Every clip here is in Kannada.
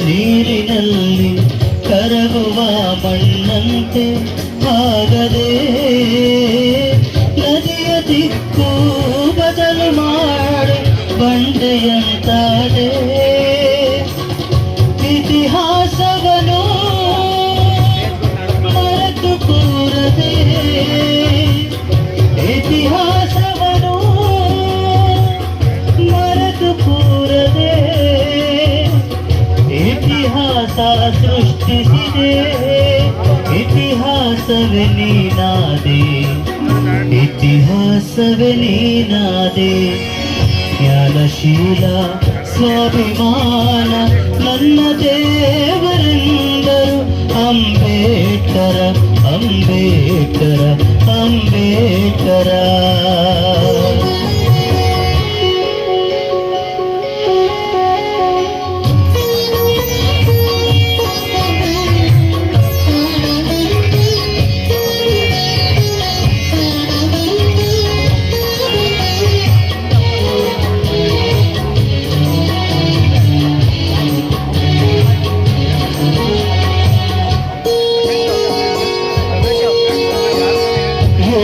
ನೀರಿನಲ್ಲಿ ಕರಗುವ ಬಣ್ಣಂತೆ ಆಗದೆ ನದಿಯ ದಿಕ್ಕು ಬದಲು ಮಾಡಿ ಬಂಡೆಯಂತಾದೆ ಇತಿಹಾಸವನು ಇತಿಹಾಸ ಸೃಷ್ಟಿಸಿದೆ ಇತಿಹಾಸವೇ ನೀನಾದೆ ಇತಿಹಾಸವೇ ನೀನಾದೆ ಜ್ಞಾನಶೀಲ ಸ್ವಾಭಿಮಾನ ನನ್ನ ದೇವರೆಂದರು ಅಂಬೇಡ್ಕರ ಅಂಬೇಡ್ಕರ ಅಂಬೇಡ್ಕರ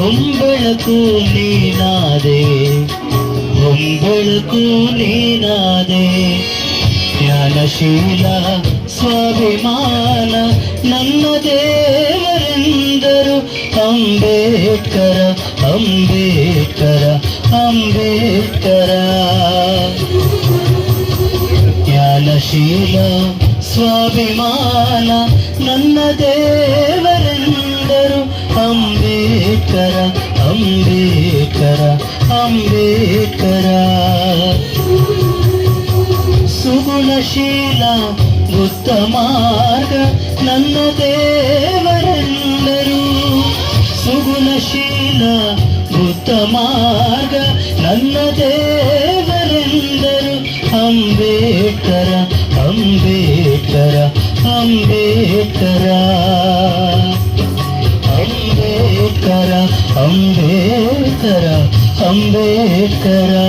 ಹೊಂಬೆಳಕು ನೀನಾದೆ ಹೊಂಬೆಳಕು ನೀನಾದೆ ಜ್ಞಾನಶೀಲ ಸ್ವಾಭಿಮಾನ ನನ್ನ ದೇವರೆಂದರು ಅಂಬೇಡ್ಕರ ಅಂಬೇಡ್ಕರ ಅಂಬೇಡ್ಕರ ಜ್ಞಾನಶೀಲ ಸ್ವಾಭಿಮಾನ ನನ್ನ ದೇವರೆಂದರು ಅಂಬೇಡ್ಕರ ಅಂಬೇಡ್ಕರ ಅಂಬೇಡ್ಕರ. ಸುಗುಣಶೀಲ ಮಾರ್ಗ ನನ್ನ ದೇವರೆಲ್ಲರೂ. ಸುಗುಣಶೀಲ ಮಾರ್ಗ ನನ್ನ ದೇವರೆಂದರು ಅಂಬೇಡ್ಕರ ಅಂಬೇಡ್ಕರ ಅಂಬೇಡ್ಕರ. அம்பேத்கரா அம்பேத்கரா.